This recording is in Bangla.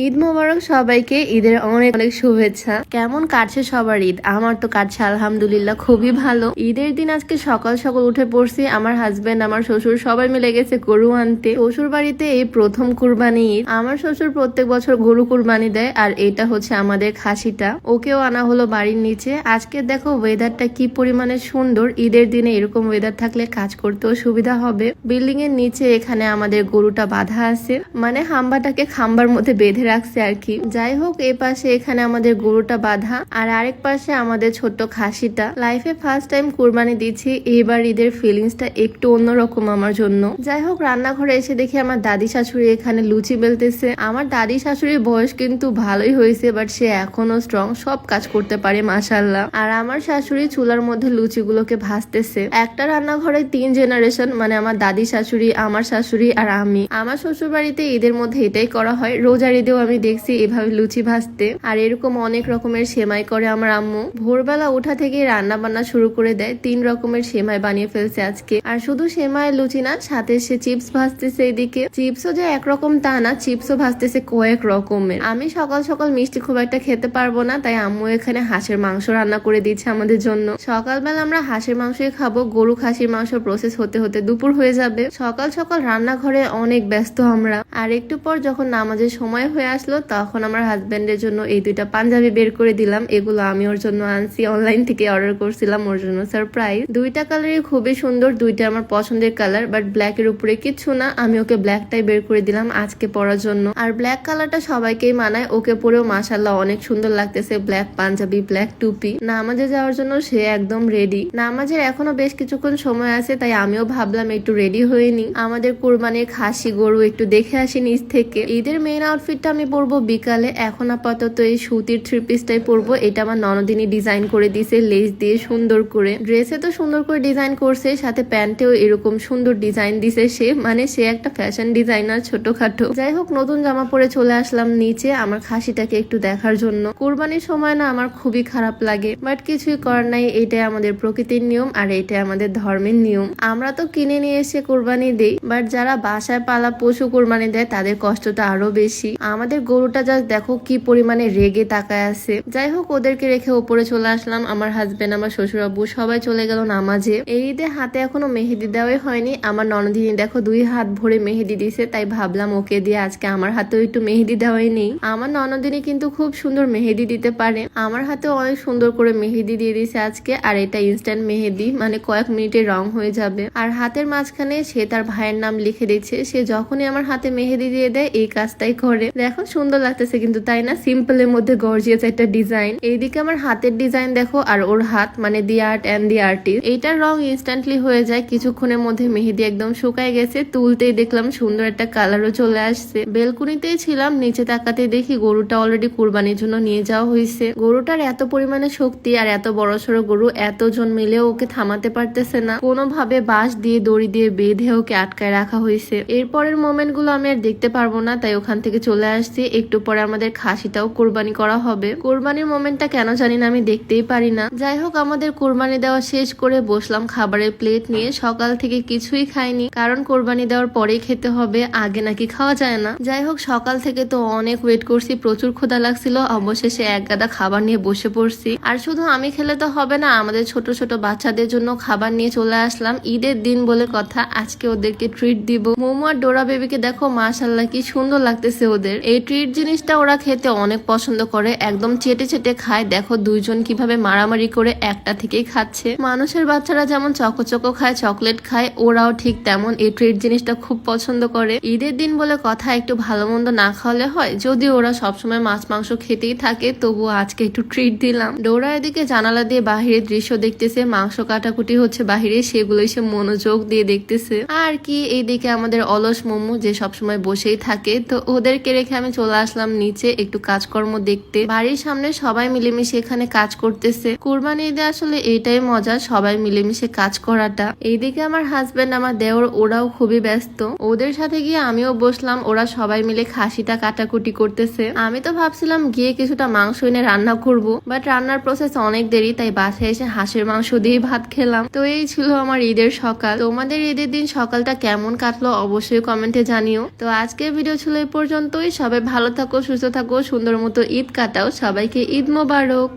ঈদ মোবারক সবাইকে, ঈদের অনেক অনেক শুভেচ্ছা। কেমন কাটছে সবার ঈদ? আমার তো কাটছে আলহামদুলিল্লাহ খুবই ভালো। ঈদের দিন আজকে সকাল সকাল উঠে পড়ছি, আমার হাজবেন্ড আমার শ্বশুর সবাই মিলে গেছে গরু আনতে। শ্বশুর বাড়িতে এই প্রথম কুরবানি ঈদ। আমার শ্বশুর প্রত্যেক বছর গরু কুরবানি দেয়, আর এটা হচ্ছে আমাদের খাসিটা। ওকেও আনা হলো বাড়ির নিচে। আজকে দেখো ওয়েদারটা কি পরিমাণে সুন্দর। ঈদের দিনে এরকম ওয়েদার থাকলে কাজ করতেও সুবিধা হবে। বিল্ডিং এর নিচে এখানে আমাদের গরুটা বাঁধা আছে। মানে হাম্বাটাকে খাম্বার মধ্যে বেঁধে রাখছে আর কি। যাই হোক, এ পাশে এখানে আমাদের গরুটা বাঁধা, আর আরেক পাশে আমাদের ছোট্ট খাসিটা। লাইফে ফার্স্ট টাইম কুরবানি দিচ্ছি এবার ঈদের ফিলিংসটা একটু অন্যরকম আমার জন্য। যাই হোক, রান্নাঘরে এসে দেখি আমার দাদি শাশুড়ি এখানে লুচি বেলতেছে। আমার দাদি শাশুড়ির বয়স কিন্তু ভালোই হয়েছে বাট সে এখনও স্ট্রং সব কাজ করতে পারে মাসাল্লাহ আর আমার শাশুড়ি চুলার মধ্যে লুচিগুলোকে ভাজতেছে। একটা রান্নাঘরে তিন জেনারেশন মানে আমার দাদি শাশুড়ি, আমার শাশুড়ি আর আমি। আমার শ্বশুর বাড়িতে ঈদের মধ্যে এটাই করা হয়, রোজার ঈদেও আমি দেখছি এভাবে লুচি ভাজতে। আর এরকম অনেক রকমের সেমাই করে আমার আম্মু। ভোরবেলা ওঠা থেকে রান্না বান্না শুরু করে দেয়। তিন রকমের সেমাই বানিয়ে ফেলছে আজকে। আর শুধু সেমাই লুচি না, সাথে সে চিপস ভাজতেছে এদিকে। চিপসও যে একরকম তা না, চিপসও ভাজতেছে কয়েক রকমের। আমি সকাল সকাল মিষ্টি খুব একটা খেতে পারব না, তাই আম্মু এখানে হাঁসের মাংস রান্না করে দিচ্ছে আমাদের জন্য। সকালবেলা আমরা হাঁসের মাংসই খাব। গরু খাসির মাংস প্রসেস হতে হতে দুপুর হয়ে যাবে। সকাল সকাল রান্নাঘরে অনেক ব্যস্ত আমরা। আর একটু পর যখন নামাজের সময় হয়ে আসলো, তখন আমার হাজব্যান্ডের জন্য এই দুইটা পাঞ্জাবি বের করে দিলাম। এগুলো আমি ওর জন্য আনছি অনলাইন থেকে অর্ডার করছিলাম ওর জন্য সারপ্রাইজ দুইটা কালারই খুবই সুন্দর, দুইটা আমার পছন্দের কালার বাট ব্ল্যাক এর উপরে কিচ্ছু না, আমি ওকে ব্ল্যাকটাই বের করে দিলাম আজকে পরার জন্য। আর ব্ল্যাক কালারটা সবাইকেই মানায়, ওকে পরেও মাসাল্লাহ অনেক সুন্দর লাগতেছে ব্ল্যাক পাঞ্জাবি ব্ল্যাক টুপি। নামাজে যাওয়ার জন্য সে একদম রেডি নামাজের এখনও বেশ কিছুক্ষণ সময় আছে, তাই আমিও ভাবলাম একটু রেডি হয়ে নি আমাদের কোরবানির খাসি গরু একটু দেখে আসি নিচ থেকে। ঈদের মেইন আউটফিটটা আমি পরবো বিকালে। এখন আপাতত এই সুতির থ্রি পিসটাই পরবো। এটা আমার ননদিনী ডিজাইন করে দিছে লেস দিয়ে সুন্দর করে। ড্রেসে তো সুন্দর করে ডিজাইন করছে, সাথে প্যান্টেও এরকম সুন্দর ডিজাইন দিছে সে। মানে সে একটা ফ্যাশন ডিজাইনার ছোটখাটো। যাই হোক, নতুন জামা পরে চলে আসলাম নিচে আমার খাসিটাকে একটু দেখার জন্য। কোরবানির সময় না আমার খুবই খারাপ লাগে, বাট কিছুই করার নাই। এটাই আমাদের প্রকৃতির নিয়ম আর এটাই আমাদের ধর্মের নিয়ম। আমরা তো কিনে নিয়ে এসে কোরবানি দেই, বাট যারা বাসায় পালা পশু কোরবানি দেয়, তাদের কষ্টটা আরও বেশি। আমাদের গরুটা জাস্ট দেখো কি পরিমাণে রেগে তাকায় আছে। যাই হোক ওদেরকে রেখে ওপরে চলে আসলাম। আমার হাজবেন্ড আমার শ্বশুর আব্বু সবাই চলে গেল নামাজে। এই ঈদে হাতে এখনও মেহেদি দেওয়াই হয়নি। আমার ননদিনী দেখো দুই হাত ভরে মেহেদি দিছে, তাই ভাবলাম ওকে দিয়ে আজকে আমার হাতেও একটু মেহেদি দেওয়াই নেই। আমার ননদিনী কিন্তু খুব সুন্দর মেহেদি দিতে পারে। আমার হাতে অনেক সুন্দর করে মেহেদি দিয়ে দিছে আজকে, আর এটা ইনস্ট্যান্ট মেহেদি মানে কয়েক মিনিটে রং হয়ে যাবে। আর হাতের মাঝখানে সে তার ভাইয়ের নাম লিখে দিচ্ছে। সে যখনই আমার হাতে মেহেদি দিয়ে দেয়, এই কাজটাই করে। দেখো, সুন্দর লাগতেছে কিন্তু, তাই না? সিম্পলের মধ্যে গর্জিয়াস একটা ডিজাইন এইদিকে আমার হাতের ডিজাইন দেখো, আর ওর হাত মানে the art and the artist এইটার রং ইনস্ট্যান্টলি হয়ে যায়, কিছুক্ষণের মধ্যে মেহেদি একদম শুকায় গেছে, তুলতেই দেখলাম সুন্দর একটা কালারও চলে আসছে। বেলকুনিতেই ছিলাম, নিচে তাকাতে দেখি গরুটা অলরেডি কুরবানির জন্য নিয়ে যাওয়া হয়েছে গরুটার এত পরিমাণে শক্তি আর এত বড় সড়ো গরু, এতজন মিলেও ওকে থামাতে পারতেছে না। কোনোভাবে বাঁশ দিয়ে, দড়ি দিয়ে বেঁধে ওকে আটকায় রাখা হয়েছে এরপরের মোমেন্টগুলো আমি আর দেখতে পারব না, তাই ওখান থেকে চলে আসছি একটু পরে আমাদের খাসিটাও কোরবানি করা হবে। কোরবানির মোমেন্টটা কেন জানি না, আমি দেখতেই পারি না। যাই হোক, আমাদের কোরবানি দেওয়া শেষ করে বসলাম খাবারের প্লেট নিয়ে। সকাল থেকে কিছুই খাইনি, কারণ কোরবানি দেওয়ার পরেই খেতে হবে, আগে নাকি খাওয়া যায় না। যাই হোক, সকাল থেকে তো অনেক ওয়েট করছি, প্রচুর ক্ষুধা লাগছিল, অবশেষে এক গাদা খাবার নিয়ে বসে পড়ছি। আর শুধু আমি খেলে তো হবে না, আমাদের ছোট ছোট বাচ্চাদের জন্য খাবার নিয়ে চলে আসলাম। ঈদের দিন বলে কথা, আজকে ওদেরকে ট্রিট দিব। মোমো আর ডোরা বেবিকে দেখো মাশাল্লাহ কি সুন্দর লাগতেছে ওদের। এই ট্রিট জিনিসটা ওরা খেতে অনেক পছন্দ করে। একদম চেটে চেটে খায়। দেখো দুইজন কীভাবে মারামারি করে একটা থেকেই খাচ্ছে। মানুষের বাচ্চারা যেমন চকো খায়, চকলেট খায়, ওরাও ঠিক তেমন এই ট্রিট জিনিসটা খুব পছন্দ করে। ঈদের দিন বলে কথা, একটু ভালো মন্দ না খাওয়ালে হয়? যদি ওরা সবসময় মাছ, মাংস খেতেই থাকে তবু আজকে একটু ট্রিট দিলাম। ডোরা এদিকে জানালা দিয়ে বাহিরের দৃশ্য দেখতেছে। মাংস কাটাকুটি হচ্ছে বাহিরে, সেগুলোই সে মনোযোগ দিয়ে দেখতেছে। আর কি, এইদিকে আমাদের অলস মোমো যে সবসময় বসেই থাকে। তো ওদেরকে রেখে আমি চলে আসলাম নিচে একটু কাজকর্ম দেখতে। বাড়ির সামনে সবাই মিলেমিশে এখানে কাজ করতেছে। কুরবানি ঈদে আসলে এটাই মজা, সবাই মিলেমিশে কাজ করাটা। এইদিকে আমার হাজবেন্ড আমার দেওর, ওরাও খুবই ব্যস্ত। ওদের সাথে গিয়ে আমিও বসলাম, ওরা সবাই মিলে খাসিটা কাটাকুটি করতেছে। আমি তো ভাবছিলাম গিয়ে কিছুটা মাংস এনে রান্না করব বাট রান্নার প্রসেস অনেক দেরি, তাই বাসায় এসে হাঁসের মাংস দিয়ে ভাত খেলাম। তো এই ছিল আমার ঈদের সকাল। তোমাদের ঈদের দিন সকালটা কেমন কাটলো অবশ্যই কমেন্টে জানিও। তো আজকের ভিডিও ছিল এই পর্যন্তই। সবাই ভালো থাকো সুস্থ থাকো সুন্দর মতো ঈদ কাটাও। সবাইকে ঈদ মোবারক।